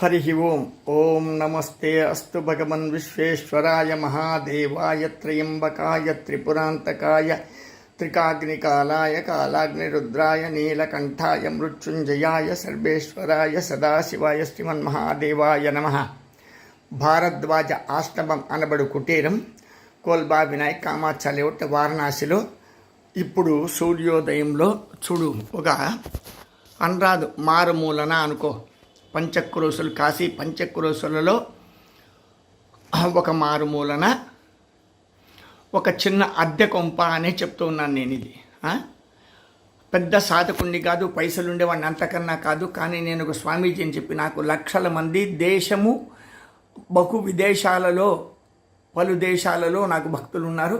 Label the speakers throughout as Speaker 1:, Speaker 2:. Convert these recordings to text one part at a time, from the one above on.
Speaker 1: హరి ఓం ఓం నమస్తే అస్తు భగవన్ విశ్వేశ్వరాయ మహాదేవాయ త్రయంబకాయ త్రిపురాంతకాయ త్రికాగ్నికాలాయ కాలాగ్నిరుద్రాయ నీలకంఠాయ మృత్యుంజయాయ సర్వేశ్వరాయ సదాశివాయ శ్రీమన్మహాదేవాయ నమ భారద్వాజ ఆశ్రమం అనబడు కుటీరం కోల్బా వినాయక్ కామాక్ష వారణాసిలో ఇప్పుడు సూర్యోదయంలో చూడు ఒక అనరాదు మారుమూలన అనుకో। పంచక్రోసులు కాశీ పంచక్రోసులలో ఒక మారుమూలన ఒక చిన్న అద్దె కొంప అనే చెప్తూ ఉన్నాను నేను ఇది. పెద్ద సాధకుణ్ణి కాదు పైసలు ఉండేవాడిని అంతకన్నా కాదు కానీ నేను ఒక స్వామీజీ అని చెప్పి నాకు లక్షల మంది దేశము బహు విదేశాలలో పలు దేశాలలో నాకు భక్తులు ఉన్నారు.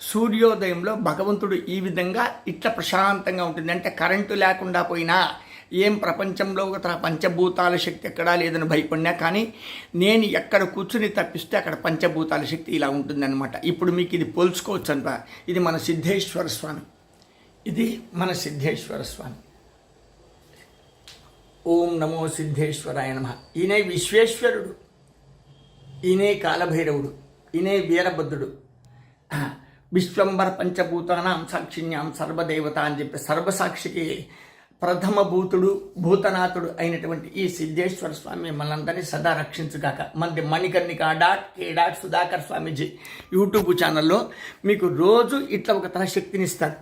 Speaker 1: సూర్యోదయంలో భగవంతుడు ఈ విధంగా ఇట్లా ప్రశాంతంగా ఉంటుంది అంటే కరెంటు లేకుండా పోయినా ఏం ప్రపంచంలో పంచభూతాల శక్తి ఎక్కడా లేదని భయపడినా కానీ నేను ఎక్కడ కూర్చుని తప్పిస్తే అక్కడ పంచభూతాల శక్తి ఇలా ఉంటుందన్నమాట. ఇప్పుడు మీకు ఇది పోల్చుకోవచ్చు అంట ఇది మన సిద్ధేశ్వర స్వామి. ఇది మన సిద్ధేశ్వర స్వామి. ఓం నమో సిద్ధేశ్వరాయ నమ. ఈయనే విశ్వేశ్వరుడు. ఈయనే కాలభైరవుడు. ఈయనే వీరభద్రుడు. విశ్వంబర పంచభూతానాం సాక్షిణ్యాం సర్వదేవత అని చెప్పి సర్వసాక్షికి ప్రథమ భూతుడు భూతనాథుడు అయినటువంటి ఈ సిద్ధేశ్వర స్వామి మనందరినీ సదా రక్షించుగాక. మంది Manikarnika dot K dot Sudhakar Swamiji YouTube ఛానల్లో మీకు రోజు ఇట్లా ఒక తన శక్తిని ఇస్తారు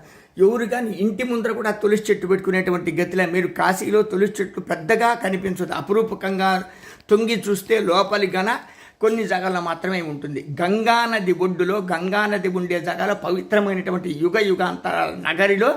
Speaker 1: ఎవరు కానీ ఇంటి ముందర కూడా తులసి చెట్టు పెట్టుకునేటువంటి గతిలో. మీరు కాశీలో తులసి చెట్టు పెద్దగా కనిపించదు. అపురూపకంగా తొంగి చూస్తే లోపలి గన కొన్ని జగల్లో మాత్రమే ఉంటుంది. గంగా నది ఒడ్డులో గంగా నది ఉండే జగాలో పవిత్రమైనటువంటి యుగ యుగాంతరాల నగరిలో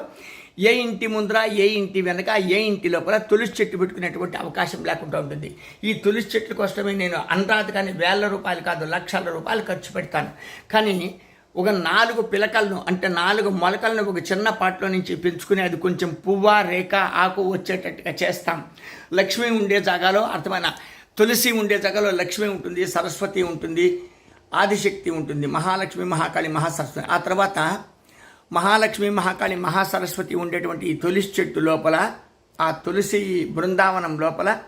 Speaker 1: ఏ ఇంటి ముందర ఏ ఇంటి వెనక ఏ ఇంటి లోపల తులసి చెట్టు పెట్టుకునేటువంటి అవకాశం లేకుండా ఉంటుంది. ఈ తులసి చెట్ల కోసమే నేను అనరాదు కానీ వేల రూపాయలు కాదు లక్షల రూపాయలు ఖర్చు పెడతాను. కానీ ఒక నాలుగు పిలకలను అంటే నాలుగు మొలకలను ఒక చిన్న పాటలో నుంచి పెంచుకుని అది కొంచెం పువ్వ రేఖ ఆకు వచ్చేటట్టుగా చేస్తాం. లక్ష్మి ఉండే జాగాలో అర్థమైన తులసి ఉండే జాగాలో లక్ష్మి ఉంటుంది సరస్వతి ఉంటుంది ఆదిశక్తి ఉంటుంది మహాలక్ష్మి మహాకాళి మహాసరస్వతి. ఆ తర్వాత మహాలక్ష్మి మహాకాళి మహాసరస్వతి ఉండేటువంటి ఈ తులసి చెట్టు లోపల ఆ తులసి బృందావనం లోపల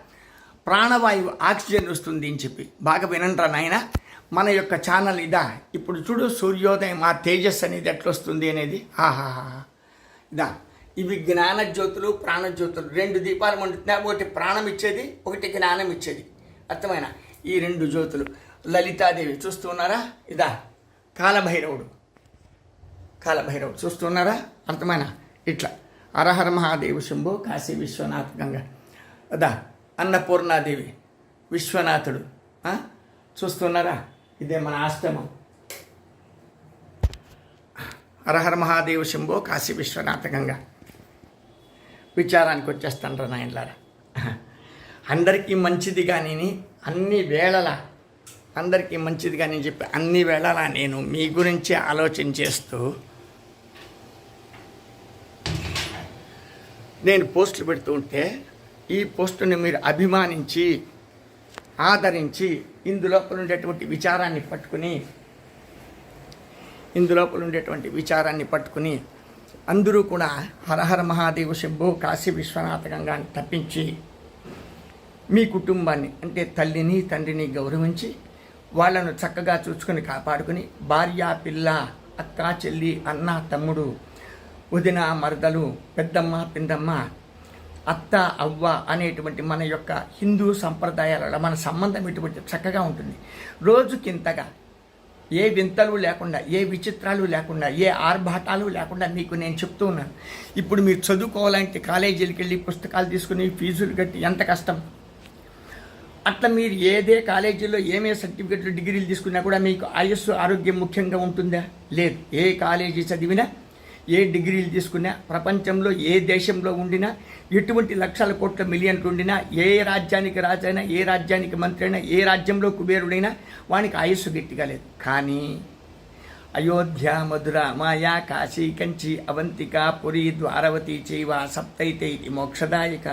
Speaker 1: ప్రాణవాయువు ఆక్సిజన్ వస్తుంది అని చెప్పి. బాగా వినంట్రా నాయన మన యొక్క ఛానల్ ఇదా. ఇప్పుడు చూడు సూర్యోదయం ఆ తేజస్ అనేది ఎట్లా వస్తుంది అనేది. ఆహాహా ఇదా. ఇవి జ్ఞానజ్యోతులు ప్రాణజ్యోతులు రెండు దీపాలు మండుతున్నాయి. ఒకటి ప్రాణం ఇచ్చేది ఒకటి జ్ఞానం ఇచ్చేది. అర్థమైన? ఈ రెండు జ్యోతులు. లలితాదేవి చూస్తున్నారా ఇదా. కాలభైరవుడు. కాలభైరవుడు. చూస్తున్నారా? అర్థమైన? ఇట్లా. అరహర మహాదేవి శంభో కాశీ విశ్వనాథ్ గంగ. అదా అన్నపూర్ణాదేవి విశ్వనాథుడు. చూస్తున్నారా? ఇదే మన ఆశ్రమం. హరహర మహాదేవ శంభో కాశీ విశ్వనాథ గంగ. విచారానికి వచ్చేస్తాను నాయనలారా. అందరికీ మంచిది కానీ అన్ని వేళలా అందరికీ మంచిది కానీ చెప్పి అన్ని వేళలా నేను మీ గురించి ఆలోచన చేస్తూ నేను పోస్టులు పెడుతూ ఉంటే ఈ పోస్టుని మీరు అభిమానించి ఆదరించి ఇందులోపల ఉండేటువంటి విచారాన్ని పట్టుకుని ఇందులోపల ఉండేటువంటి విచారాన్ని పట్టుకుని అందరూ కూడా హరహర మహాదేవ శంభో కాశీ విశ్వనాథ గంగాన్ని తప్పించి మీ కుటుంబాన్ని అంటే తల్లిని తండ్రిని గౌరవించి వాళ్ళను చక్కగా చూసుకొని కాపాడుకుని భార్య పిల్ల అక్క చెల్లి అన్న తమ్ముడు వదిన మరదలు పెద్దమ్మ పిందమ్మ అత్త అవ్వ అనేటువంటి మన యొక్క హిందూ సంప్రదాయాలలో మన సంబంధం ఇటువంటి చక్కగా ఉంటుంది. రోజుకింతగా ఏ వింతలు లేకుండా ఏ విచిత్రాలు లేకుండా ఏ ఆర్భాటాలు లేకుండా మీకు నేను చెప్తూ ఉన్నాను. ఇప్పుడు మీరు చదువుకోవాలంటే కాలేజీలకు వెళ్ళి పుస్తకాలు తీసుకుని ఫీజులు కట్టి ఎంత కష్టం? అట్లా మీరు ఏదే కాలేజీలో ఏమే సర్టిఫికెట్లు డిగ్రీలు తీసుకున్నా కూడా మీకు ఆయుస్సు ఆరోగ్యం ముఖ్యంగా ఉంటుందా? లేదు. ఏ కాలేజీ చదివినా ఏ డిగ్రీలు తీసుకున్నా ప్రపంచంలో ఏ దేశంలో ఉండినా ఎటువంటి లక్షల కోట్ల మిలియన్లు ఉండినా ఏ రాజ్యానికి రాజైనా ఏ రాజ్యానికి మంత్రి అయినా ఏ రాజ్యంలో కుబేరుడైనా వానికి ఆయుస్సు గట్టిగా లేదు. కానీ అయోధ్య మధుర మాయా కాశీ కంచి అవంతిక పురి ద్వారవతి చైవ సప్తైతే ఇది మోక్షదాయక.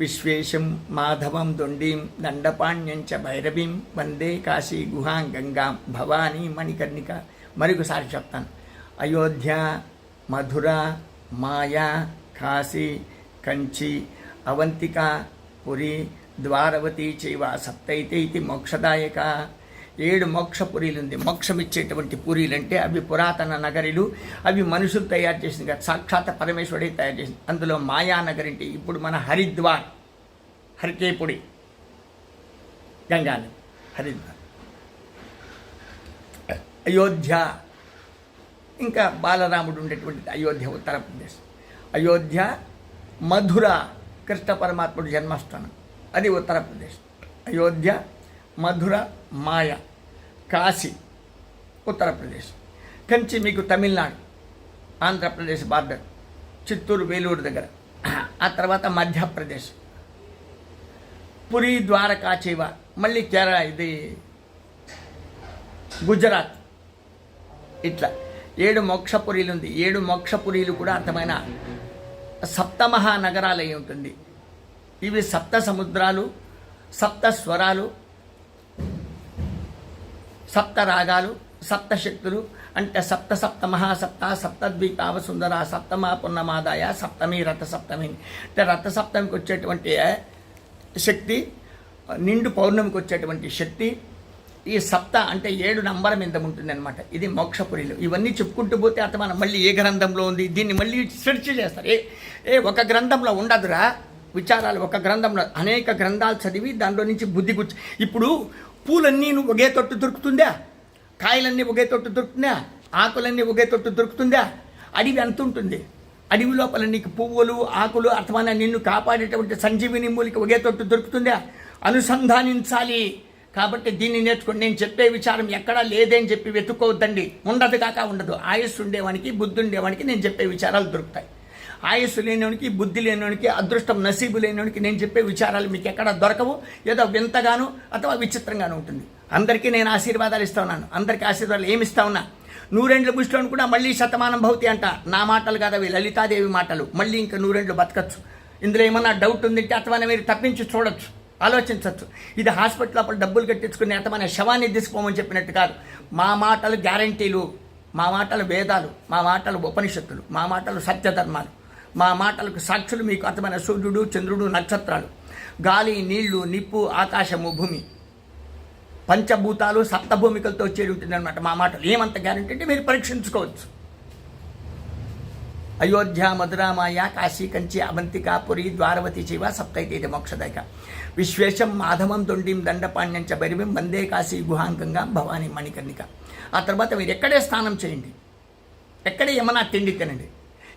Speaker 1: విశ్వేశం మాధవం దొండీం దండపాణ్యం చ భైరవీం వందే కాశీ గుహాం గంగాం భవానీ మణికర్ణిక. మరొకసారి చెప్తాను. అయోధ్య మధుర మాయా కాశీ కంచి అవంతిక పురి ద్వారవతి చైవ సప్తైతే ఇది మోక్షదాయక. ఏడు మోక్షపురీలు ఉంది మోక్షం ఇచ్చేటువంటి అంటే అవి పురాతన నగరిలు అవి మనుషులు తయారు చేసింది కదా. సాక్షాత్ పరమేశ్వరుడే తయారు చేసింది. అందులో మాయానగరి అంటే ఇప్పుడు మన హరిద్వార్ హరికేపుడి గంగాలు హరిద్వార్. అయోధ్య. ఇంకా బాలరాముడు ఉండేటువంటి అయోధ్య ఉత్తరప్రదేశ్ అయోధ్య మధుర కృష్ణ పరమాత్ముడు జన్మస్థానం. అది ఉత్తరప్రదేశ్ అయోధ్య మధుర మాయ కాశీ ఉత్తరప్రదేశ్ కంచి మీకు తమిళనాడు ఆంధ్రప్రదేశ్ బార్డర్ చిత్తూరు వేలూరు దగ్గర. ఆ తర్వాత మధ్యప్రదేశ్. పురి ద్వారకా చేవ మళ్ళీ కేరళ ఇది గుజరాత్. ఇట్లా. ఏడు మోక్షపురీలు ఉంది ఏడు మోక్షపురీలు కూడా అర్థమైన సప్తమహా నగరాలు అయి ఉంటుంది. ఇవి సప్త సముద్రాలు సప్త స్వరాలు సప్త రాగాలు సప్త శక్తులు అంటే సప్త సప్త మహాసప్త సప్తద్వీపావ సుందర సప్తమ పున్నమాదాయ సప్తమి రథ సప్తమి అంటే రథ సప్తమికి వచ్చేటువంటి శక్తి నిండు పౌర్ణమికి వచ్చేటువంటి శక్తి ఈ సప్త అంటే ఏడు నంబరం ఎంత ఉంటుంది అనమాట ఇది మోక్షపురిలు. ఇవన్నీ చెప్పుకుంటూ పోతే అత మనం మళ్ళీ ఏ గ్రంథంలో ఉంది? దీన్ని మళ్ళీ సెర్చ్ చేస్తారు. ఏ ఏ ఒక గ్రంథంలో ఉండదురా. విచారాలు ఒక గ్రంథంలో అనేక గ్రంథాలు చదివి దాంట్లో నుంచి బుద్ధి గుచ్చి ఇప్పుడు పూలన్నీ నువ్వు ఒకే తొట్టు దొరుకుతుందా? కాయలన్నీ ఒకే తొట్టు దొరుకుతుందా? ఆకులన్నీ ఒకే తొట్టు దొరుకుతుందా? అడవి ఎంత ఉంటుంది. అడవి లోపల నీకు పువ్వులు ఆకులు అర్థమైన నిన్ను కాపాడేటువంటి సంజీవిని మూలిక ఒకే తొట్టు దొరుకుతుందా? అనుసంధానించాలి. కాబట్టి దీన్ని నేర్చుకోండి నేను చెప్పే విచారం ఎక్కడా లేదని చెప్పి వెతుక్కోవద్దండి. ఉండదు కాక ఉండదు. ఆయుస్సు ఉండేవానికి బుద్ధి ఉండేవానికి నేను చెప్పే విచారాలు దొరుకుతాయి. ఆయుస్సు లేనివానికి బుద్ధి లేనివానికి అదృష్టం నసీబు లేనివానికి నేను చెప్పే విచారాలు మీకు ఎక్కడ దొరకవు. ఏదో వింతగాను అథవా విచిత్రంగాను ఉంటుంది. అందరికీ నేను ఆశీర్వాదాలు ఇస్తా ఉన్నాను. అందరికీ ఆశీర్వాదాలు ఏమి ఇస్తా ఉన్నా? నూరెండ్ల బుష్లో కూడా మళ్ళీ శతమానం భవతి అంట. నా మాటలు కాదు అవి లలితాదేవి మాటలు. మళ్ళీ ఇంకా నూరెండ్లు బతకచ్చు. ఇందులో ఏమన్నా డౌట్ ఉందంటే అథవా మీరు తప్పించి చూడొచ్చు. ఆలోచించవచ్చు ఇది హాస్పిటల్ లోపల డబ్బులు కట్టించుకుని అతమైన శవాన్ని తీసుకోమని చెప్పినట్టు కాదు. మా మాటలు గ్యారంటీలు మా మాటలు వేదాలు మా మాటలు ఉపనిషత్తులు మా మాటలు సత్యధర్మాలు మా మాటలకు సాక్షులు మీకు అర్థమైన సూర్యుడు చంద్రుడు నక్షత్రాలు. గాలి నీళ్ళు నిప్పు ఆకాశము భూమి. పంచభూతాలు సప్తభూమికలతో చేరి ఉంటుందన్నమాట మా మాటలు. ఏమంత గ్యారంటీ అంటే మీరు పరీక్షించుకోవచ్చు. అయోధ్య మధురామాయ కాశీ కంచి అవంతిక పురి ద్వారవతి శివ సప్తైతేది మోక్షదాయక. విశ్వేశం మాధవం దొండిం దండపాణ్యం చ బరివిం వందే కాశీ గుహాంకంగా భవానీ మణికర్ణిక. ఆ తర్వాత మీరు ఎక్కడే స్నానం చేయండి. ఎక్కడే ఏమన్నా తిండి తినండి.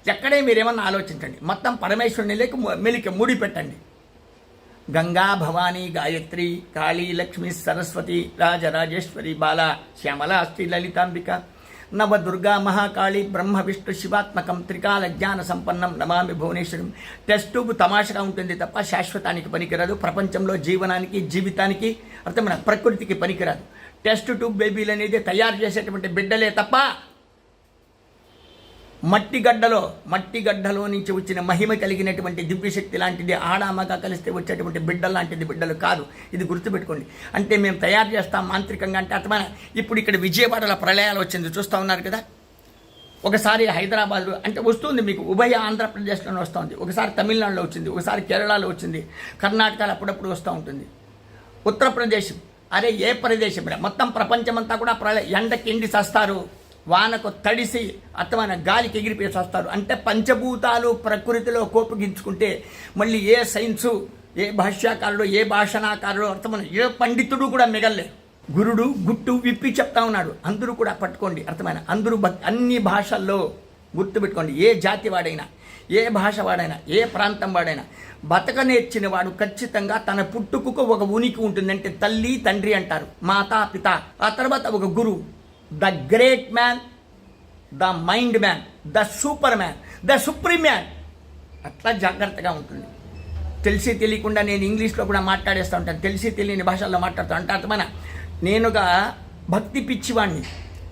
Speaker 1: ఎక్కడే మీరేమన్నా ఆలోచించండి. మొత్తం పరమేశ్వరుని లేక మెలిక ముడి పెట్టండి. గంగా భవానీ గాయత్రి కాళీ లక్ష్మి సరస్వతి రాజరాజేశ్వరి బాల శ్యామల అస్థి లలితాంబిక నవ దుర్గా మహాకాళి బ్రహ్మ విష్ణు శివాత్మకం త్రికాల జ్ఞాన సంపన్నం నమామి భువనేశ్వరం టెస్ట్ ట్యూబ్ తమాషగా ఉంటుంది తప్ప శాశ్వతానికి పనికిరాదు. ప్రపంచంలో జీవనానికి జీవితానికి అర్థమైన ప్రకృతికి పనికిరాదు. టెస్ట్ ట్యూబ్ బేబీలు అనేది తయారు చేసేటువంటి బిడ్డలే తప్ప మట్టిగడ్డలో మట్టిగడ్డలో నుంచి వచ్చిన మహిమ కలిగినటువంటి దివ్యశక్తి లాంటిది ఆడామగా కలిస్తే వచ్చేటువంటి బిడ్డలు లాంటిది బిడ్డలు కాదు. ఇది గుర్తుపెట్టుకోండి. అంటే మేము తయారు చేస్తాం మాంత్రికంగా అంటే అర్థమైన ఇప్పుడు ఇక్కడ విజయవాడలో ప్రళయాలు వచ్చింది. చూస్తూ ఉన్నారు కదా? ఒకసారి హైదరాబాద్లో అంటే వస్తుంది మీకు. ఉభయ ఆంధ్రప్రదేశ్లోనే వస్తుంది ఒకసారి తమిళనాడులో వచ్చింది. ఒకసారి కేరళలో వచ్చింది. కర్ణాటకలో అప్పుడప్పుడు వస్తూ ఉంటుంది. ఉత్తరప్రదేశ్ అరే ఏ ప్రదేశం రా? మొత్తం ప్రపంచమంతా కూడా ప్రళయ ఎండకి ఎండి వానకు తడిసి అత్తమైన గాలికి ఎగిరిపోయి వస్తారు. అంటే పంచభూతాలు ప్రకృతిలో కోపగించుకుంటే మళ్ళీ ఏ సైన్సు ఏ భాష్యాకారుడు ఏ భాషణాకారుడు అర్థమైన ఏ పండితుడు కూడా మిగల్లేదు. గురుడు గుట్టు విప్పి చెప్తా ఉన్నాడు. అందరూ కూడా పట్టుకోండి. అర్థమైన? అందరూ అన్ని భాషల్లో గుర్తుపెట్టుకోండి. ఏ జాతి వాడైనా ఏ భాష వాడైనా ఏ ప్రాంతం వాడైనా బతక నేర్చిన వాడు ఖచ్చితంగా తన పుట్టుకకు ఒక ఉనికి ఉంటుందంటే తల్లి తండ్రి అంటారు. మాతా పిత. ఆ తర్వాత ఒక గురువు. The great man the mind man the super man the supreme man. అట్లా జాగ్రత్తగా ఉంటుంది. తెలిసి తెలియకుండా నేను ఇంగ్లీష్లో కూడా మాట్లాడేస్తూ ఉంటాను. తెలిసి తెలియని భాషల్లో మాట్లాడుతూ అంటే అర్థమైన నేనుగా భక్తి పిచ్చివాణ్ణి.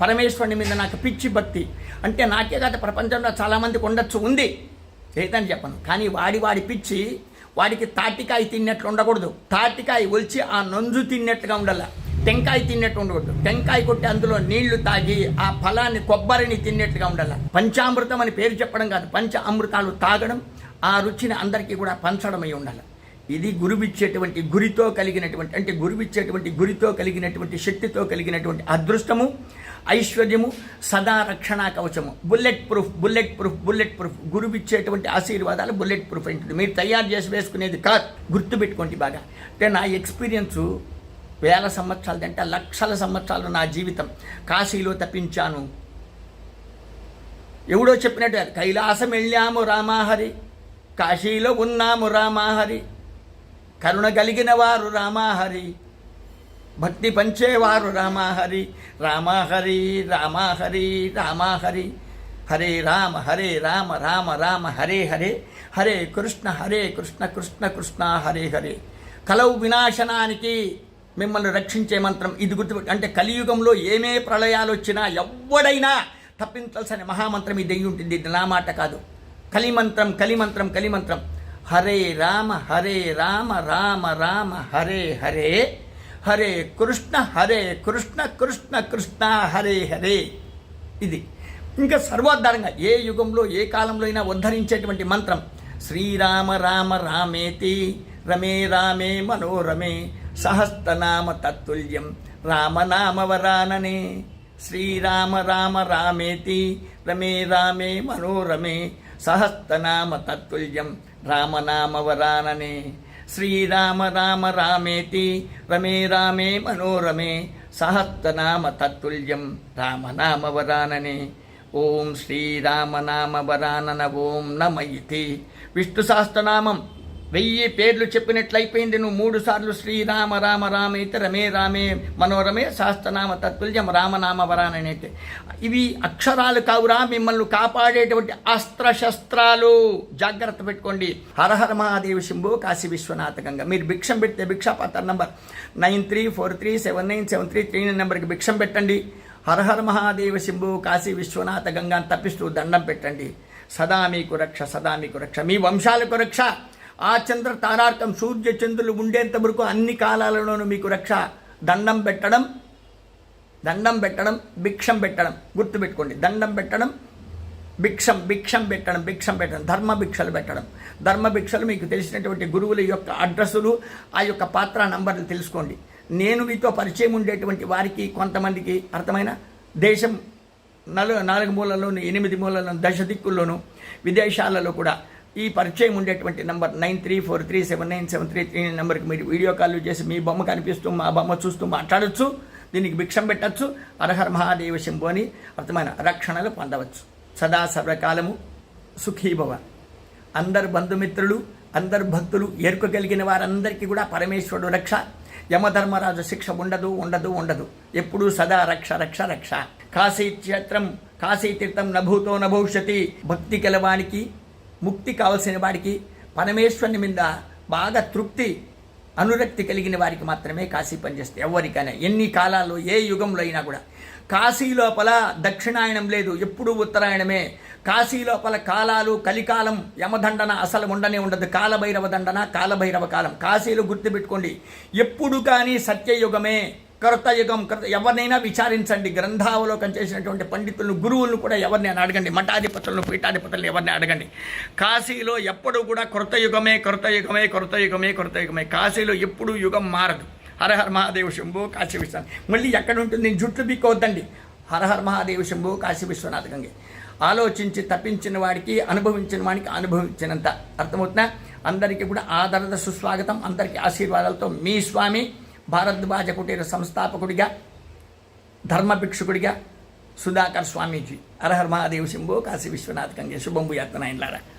Speaker 1: పరమేశ్వరుని మీద నాకు పిచ్చి భక్తి. అంటే నాకే కాదు ప్రపంచంలో చాలామందికి ఉండొచ్చు ఉంది. లేదని చెప్పను. కానీ వాడి వాడి పిచ్చి వాడికి తాటికాయ తిన్నట్లు ఉండకూడదు. తాటికాయ ఒలిచి ఆ నంజు తిన్నట్లుగా ఉండాలి. టెంకాయ తిన్నట్టు ఉండకూడదు టెంకాయ కొట్టి అందులో నీళ్ళు తాగి ఆ ఫలాన్ని కొబ్బరిని తిన్నట్టుగా ఉండాలి. పంచామృతం అని పేరు చెప్పడం కాదు. పంచ అమృతాలు తాగడం ఆ రుచిని అందరికీ కూడా పంచడమై ఉండాలి. ఇది గురువిచ్చేటువంటి గురితో కలిగినటువంటి అంటే గురువిచ్చేటువంటి గురితో కలిగినటువంటి శక్తితో కలిగినటువంటి అదృష్టము ఐశ్వర్యము సదా రక్షణ కవచము. Bullet proof bullet proof bullet proof. గురువిచ్చేటువంటి ఆశీర్వాదాలు బుల్లెట్ ప్రూఫ్ ఉంటుంది మీరు తయారు చేసి వేసుకునేది కాదు. గుర్తుపెట్టుకోండి బాగా. అంటే నా ఎక్స్పీరియన్సు వేల సంవత్సరాలు అంటే లక్షల సంవత్సరాలు నా జీవితం. కాశీలో తప్పించాను. ఎవడో చెప్పినట్టు కైలాసం వెళ్ళాము రామాహరి. కాశీలో ఉన్నాము రామాహరి. కరుణ కలిగిన వారు రామాహరి. భక్తి పంచేవారు రామాహరి. రామాహరి రామాహరి రామాహరి. హరే రామ హరే రామ రామ రామ హరే హరే. హరే కృష్ణ హరే కృష్ణ కృష్ణ కృష్ణ హరే హరే. కలవు వినాశనానికి మిమ్మల్ని రక్షించే మంత్రం. ఇది గుర్తుపెట్టు అంటే కలియుగంలో ఏమే ప్రళయాలు వచ్చినా ఎవ్వడైనా తప్పించాల్సిన మహామంత్రం ఇది అయి ఉంటుంది. ఇది నా మాట కాదు. కలిమంత్రం కలిమంత్రం కలిమంత్రం. హరే రామ హరే రామ రామ రామ హరే హరే. హరే కృష్ణ హరే కృష్ణ కృష్ణ కృష్ణ హరే హరే. ఇది. ఇంకా సర్వోద్ధారంగా ఏ యుగంలో ఏ కాలంలో అయినా ఉద్ధరించేటువంటి మంత్రం శ్రీరామ రామ రామేతి. రమే రామే మనోరమే సహస్రనామ తత్తుల్యం రామనామవరాననే. శ్రీరామ రామ రామేతి రమే రామే మనోరమే సహస్రనామ తత్తుల్యం రామనామవరాననే. శ్రీరామ రామ రామేతి రమే రామే మనోరమే సహస్రనామ తత్తుల్యం రామనామవరాననే. ఓం శ్రీరామనామవరానన ఓం నమ ఇది విష్ణు సహస్రనామం. వెయ్యి పేర్లు చెప్పినట్లయిపోయింది. నువ్వు మూడు సార్లు శ్రీరామ రామ రామేతి రమే రామే మనోరమే శాస్త్రనామ తత్తుల్యం రామనామ వరాననేటి ఇవి అక్షరాలు కావురా మిమ్మల్ని కాపాడేటువంటి అస్త్రశస్త్రాలు. జాగ్రత్త పెట్టుకోండి. హరహర మహాదేవ శంభో కాశీ విశ్వనాథ గంగ. మీరు భిక్షం పెడితే భిక్షాపాత్ర number nine three four three seven nine seven three three nine నెంబర్కి భిక్షం పెట్టండి. హరహర మహాదేవ శంభు కాశీ విశ్వనాథ గంగాన్ని తప్పిస్తూ దండం పెట్టండి. సదా మీకు రక్ష సదా మీకు రక్ష. మీ వంశాలకు రక్ష. ఆ చంద్ర తారార్కం సూర్య చంద్రులు ఉండేంత వరకు అన్ని కాలాలలోనూ మీకు రక్ష దండం పెట్టడం దండం పెట్టడం భిక్షం పెట్టడం గుర్తుపెట్టుకోండి దండం పెట్టడం భిక్షం భిక్షం పెట్టడం భిక్షం పెట్టడం ధర్మ భిక్షలు పెట్టడం. ధర్మ భిక్షలు మీకు తెలిసినటువంటి గురువుల యొక్క అడ్రస్సులు ఆ యొక్క పాత్ర నంబర్లు తెలుసుకోండి. నేను మీతో పరిచయం ఉండేటువంటి వారికి కొంతమందికి అర్థమైన? దేశం నలు నాలుగు మూలల్లోనూ ఎనిమిది మూలల్లోనూ దశ దిక్కుల్లోనూ విదేశాలలో కూడా ఈ పరిచయం ఉండేటువంటి number nine three four three seven nine seven three three నెంబర్కి మీరు వీడియో కాల్ చేసి మీ బొమ్మ కనిపిస్తూ మా బొమ్మ చూస్తూ మాట్లాడచ్చు దీనికి భిక్షం పెట్టచ్చు అర్హర్ మహాదేవ శంభు అని అర్థమైన రక్షణలు పొందవచ్చు. సదా సర్వకాలము సుఖీభవ అందరు బంధుమిత్రులు అందరు భక్తులు ఎరుక కలిగిన వారందరికీ కూడా పరమేశ్వరుడు రక్ష. యమధర్మరాజు శిక్ష ఉండదు ఉండదు ఉండదు. ఎప్పుడూ సదా రక్ష రక్ష రక్ష. కాశీ క్షేత్రం కాశీ తీర్థం నభూతో నభవిష్యతి. భక్తి గలవానికి ముక్తి కావలసిన వాడికి పరమేశ్వరుని మీద బాగా తృప్తి అనురక్తి కలిగిన వారికి మాత్రమే కాశీ పనిచేస్తాయి. ఎవరికైనా ఎన్ని కాలాల్లో ఏ యుగంలో అయినా కూడా. కాశీ లోపల దక్షిణాయనం లేదు ఎప్పుడూ ఉత్తరాయణమే. కాశీ లోపల కాలాలు కలికాలం యమదండన అసలు ఉండనే ఉండదు. కాలభైరవ దండన కాలభైరవ కాలం. కాశీలో గుర్తుపెట్టుకోండి. ఎప్పుడు కానీ సత్యయుగమే. కర్తయుగం కర్త ఎవరినైనా విచారించండి. గ్రంథావలోకం చేసినటువంటి పండితులను గురువులను కూడా ఎవరినైనా అడగండి. మఠాధిపతులను పీఠాధిపతులను ఎవరిని అడగండి. కాశీలో ఎప్పుడు కూడా కృతయుగమే కృతయుగమే కృతయుగమే కృతయుగమే. కాశీలో ఎప్పుడు యుగం మారదు. హరహర మహాదేవ శంభు కాశీ విశ్వనాథ్. మళ్ళీ ఎక్కడ ఉంటుంది నేను జుట్లు పీక్కోవద్దండి హరహర మహాదేవ శంభు కాశీ విశ్వనాథ్ గంగే. ఆలోచించి తప్పించిన వాడికి అనుభవించిన వాడికి అనుభవించినంత. అర్థమవుతున్నా అందరికీ కూడా ఆదరద సుస్వాగతం అందరికీ ఆశీర్వాదాలతో మీ స్వామి భారద్వాజ కుటీర సంస్థాపకుడిగా ధర్మభిక్షుకుడిగా సుధాకర్ స్వామీజీ. అరహర్ మహాదేవ్ శంభో కాశీ విశ్వనాథ్ కంగే శుభంబు యాత్నాయన్లారా